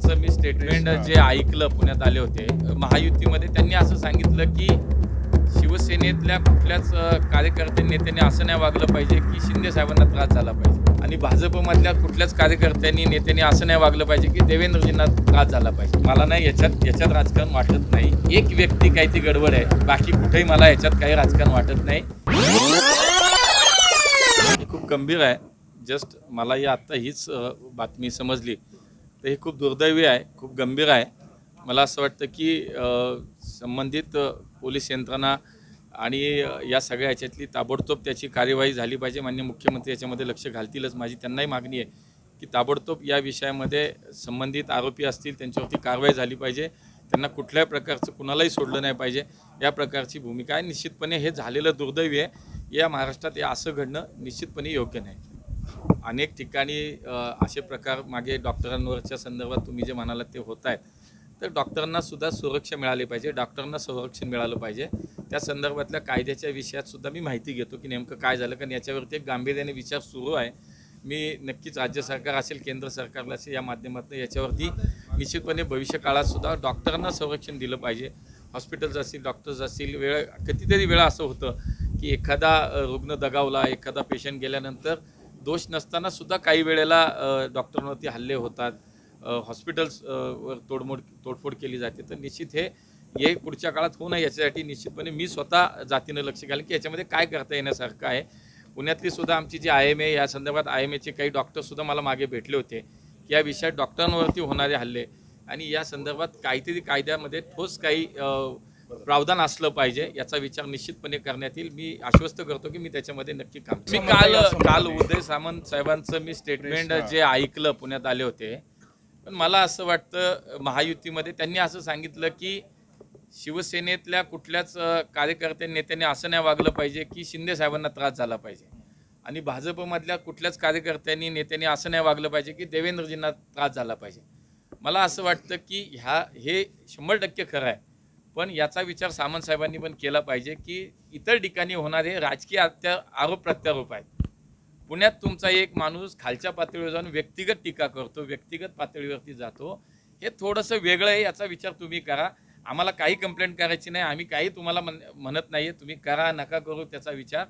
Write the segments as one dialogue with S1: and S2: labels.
S1: साहेबांचं मी स्टेटमेंट जे ऐकलं पुण्यात आले होते महायुतीमध्ये त्यांनी असं सांगितलं की शिवसेनेतल्या कुठल्याच कार्यकर्ते नेत्यांनी असं नाही वागलं पाहिजे की शिंदे साहेबांना त्रास झाला पाहिजे. आणि भाजपमधल्या कुठल्याच कार्यकर्त्यांनी नेत्यांनी असं नाही वागलं पाहिजे की देवेंद्रजींना त्रास झाला पाहिजे. मला नाही याच्यात याच्यात राजकारण वाटत नाही. एक व्यक्ती काही ती गडबड आहे. बाकी कुठेही मला याच्यात काही राजकारण वाटत नाही. खूप गंभीर आहे. जस्ट मला ही आत्ता हीच बातमी समजली. तर हे खूप दुर्दैवी आहे खूप गंभीर आहे. मला असं वाटतं की संबंधित पोलीस यंत्रणा आणि या सगळ्या ह्याच्यातली ताबडतोब त्याची कार्यवाही झाली पाहिजे. मान्य मुख्यमंत्री याच्यामध्ये लक्ष घालतीलच. माझी त्यांनाही मागणी आहे की ताबडतोब या विषयामध्ये संबंधित आरोपी असतील त्यांच्यावरती कारवाई झाली पाहिजे. त्यांना कुठल्याही प्रकारचं कुणालाही सोडलं नाही पाहिजे. या प्रकारची भूमिका आहे. निश्चितपणे हे झालेलं दुर्दैवी आहे. या महाराष्ट्रात हे असं घडणं निश्चितपणे योग्य नाही. अनेक ठिकाणी असे प्रकार मागे डॉक्टरांवरच्या संदर्भात तुम्ही जे म्हणालात ते होत आहेत. तर डॉक्टरांना सुद्धा सुरक्षा मिळाली पाहिजे डॉक्टरांना संरक्षण मिळालं पाहिजे. त्या संदर्भातल्या कायद्याच्या विषयात सुद्धा मी माहिती घेतो की नेमकं काय झालं कारण याच्यावरती एक गांभीर्याने विचार सुरू आहे. मी नक्कीच राज्य सरकार असेल केंद्र सरकारला असेल या माध्यमातून याच्यावरती निश्चितपणे भविष्य काळातसुद्धा डॉक्टरांना संरक्षण दिलं पाहिजे. हॉस्पिटल्स असतील डॉक्टर्स असतील वेळ कितीतरी वेळा असं होतं की एखादा रुग्ण दगावला एखादा पेशंट गेल्यानंतर दोष नसताना सुद्धा काही वेळेला डॉक्टरांवरती हल्ले होतात. हॉस्पिटल्स वर तोडमोड तोडफोड केली जाते. तर निश्चित हे हे पुढच्या काळात होऊ नये याच्यासाठी निश्चितपणे मी स्वतः जातीनं लक्ष घालेन की याच्यामध्ये काय करता येण्यासारखं आहे. पुण्यातली सुद्धा आमची जी आय एम ए या संदर्भात आय एम एचे काही डॉक्टरसुद्धा मला मागे भेटले होते. की या विषयात डॉक्टरांवरती होणारे हल्ले. आणि या संदर्भात काहीतरी कायद्यामध्ये ठोस काही प्रावधान असलं पाहिजे याचा विचार निश्चितपणे करण्यात येईल. मी आश्वस्त करतो की मी त्याच्यामध्ये नक्की काम मी काल काल उदय सामंत साहेबांचं मी स्टेटमेंट जे ऐकलं पुण्यात आले होते पण मला असं वाटतं महायुतीमध्ये त्यांनी असं सांगितलं की शिवसेनेतल्या कुठल्याच कार्यकर्त्या नेत्यांनी असं नाही वागलं पाहिजे की शिंदे साहेबांना त्रास झाला पाहिजे. आणि भाजपमधल्या कुठल्याच कार्यकर्त्यांनी नेत्यांनी असं नाही वागलं पाहिजे की देवेंद्रजींना त्रास झाला पाहिजे. मला असं वाटतं की ह्या हे शंभर टक्के खरं आहे. पण याचा विचार सामंत साहेबांनी पण केला पाहिजे की इतर ठिकाणी होणारे राजकीय अत्या आरोप प्रत्यारोप आहेत. पुण्यात तुमचा एक माणूस खालच्या पातळीवर जाऊन व्यक्तिगत टीका करतो व्यक्तिगत पातळीवरती जातो. हे थोडंसं वेगळं आहे याचा विचार तुम्ही करा. आम्हाला काही कंप्लेंट करायची नाही आम्ही काही तुम्हाला म्हण- म्हणत नाहीये. तुम्ही करा नका करू त्याचा विचार.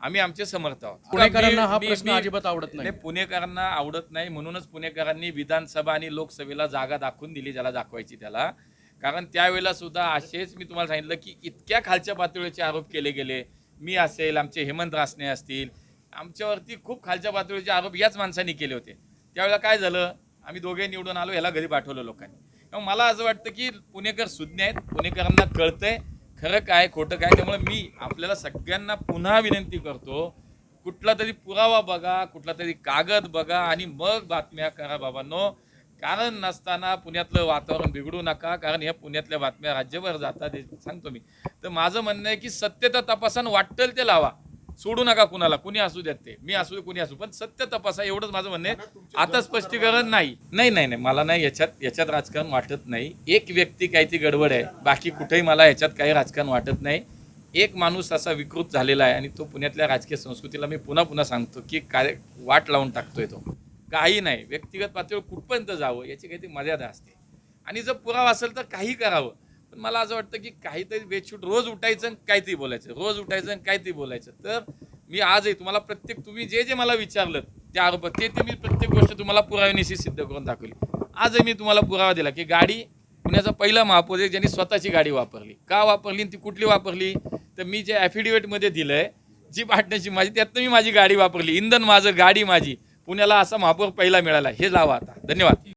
S1: आम्ही आमचे समर्थ आहोत.
S2: पुणेकरांना हा प्रश्न अजिबात आवडत नाही.
S1: नाही पुणेकरांना आवडत नाही. म्हणूनच पुणेकरांनी विधानसभा आणि लोकसभेला जागा दाखवून दिली ज्याला दाखवायची त्याला. कारण त्यावेळेला सुद्धा असेच मी तुम्हाला सांगितलं की इतक्या खालच्या पातळीचे आरोप केले गेले. मी असेल आमचे हेमंत रासने असतील आमच्यावरती खूप खालच्या पातळीचे आरोप याच माणसांनी केले होते. त्यावेळेला काय झालं? आम्ही दोघे निवडून आलो ह्याला घरी पाठवलं लोकांनी. मला असं वाटतं की पुणेकर सुज्ञ आहेत पुणेकरांना कळतंय खरं काय खोटं काय त्यामुळे मी आपल्याला सगळ्यांना पुन्हा विनंती करतो कुठला तरी पुरावा बघा कुठला तरी कागद बघा आणि मग बातम्या करा बाबांनो. कारण नसताना पुण्यातलं वातावरण बिघडू नका कारण ह्या पुण्यातल्या बातम्या राज्यभर जातात सांगतो मी. तर माझं म्हणणं आहे की सत्यता तपासन वाटेल ते लावा. सोडू नका कुणाला कुणी असू द्यात ते. मी असू दे कुणी असू पण सत्य तपासा एवढंच माझं म्हणणं आहे. आता स्पष्टीकरण नाही. नाही नाही नाही मला नाही याच्यात याच्यात राजकारण वाटत नाही. एक व्यक्ती काही ती गडबड आहे बाकी कुठेही मला याच्यात काही राजकारण वाटत नाही. एक माणूस असा विकृत झालेला आहे आणि तो पुण्यातल्या राजकीय संस्कृतीला मी पुन्हा पुन्हा सांगतो की काय वाट लावून टाकतोय तो. काही नाही. व्यक्तिगत पातळीवर कुठपर्यंत जावं याची काहीतरी मर्यादा असते. आणि जर पुरावा असेल तर काही करावं. पण मला असं वाटतं की काहीतरी बेछूट रोज उठायचं आणि काहीतरी बोलायचं. रोज उठायचं आणि काहीतरी बोलायचं. तर मी आजही तुम्हाला प्रत्येक तुम्ही जे जे मला विचारलं त्या आरोप ते ते मी प्रत्येक गोष्ट तुम्हाला पुराव्यानिशी सिद्ध करून दाखवली. आजही मी तुम्हाला पुरावा दिला की गाडी पुण्याचा पहिला महापौर आहे ज्यांनी स्वतःची गाडी वापरली. का वापरली आणि ती कुठली वापरली? तर मी जे ॲफिडेविटमध्ये दिलं आहे जी पार्टनरशिप माझी त्यातनं मी माझी गाडी वापरली. इंधन माझं गाडी माझी. पुण्याला असा महापौर पहिला मिळाला. हे लावा आता. धन्यवाद.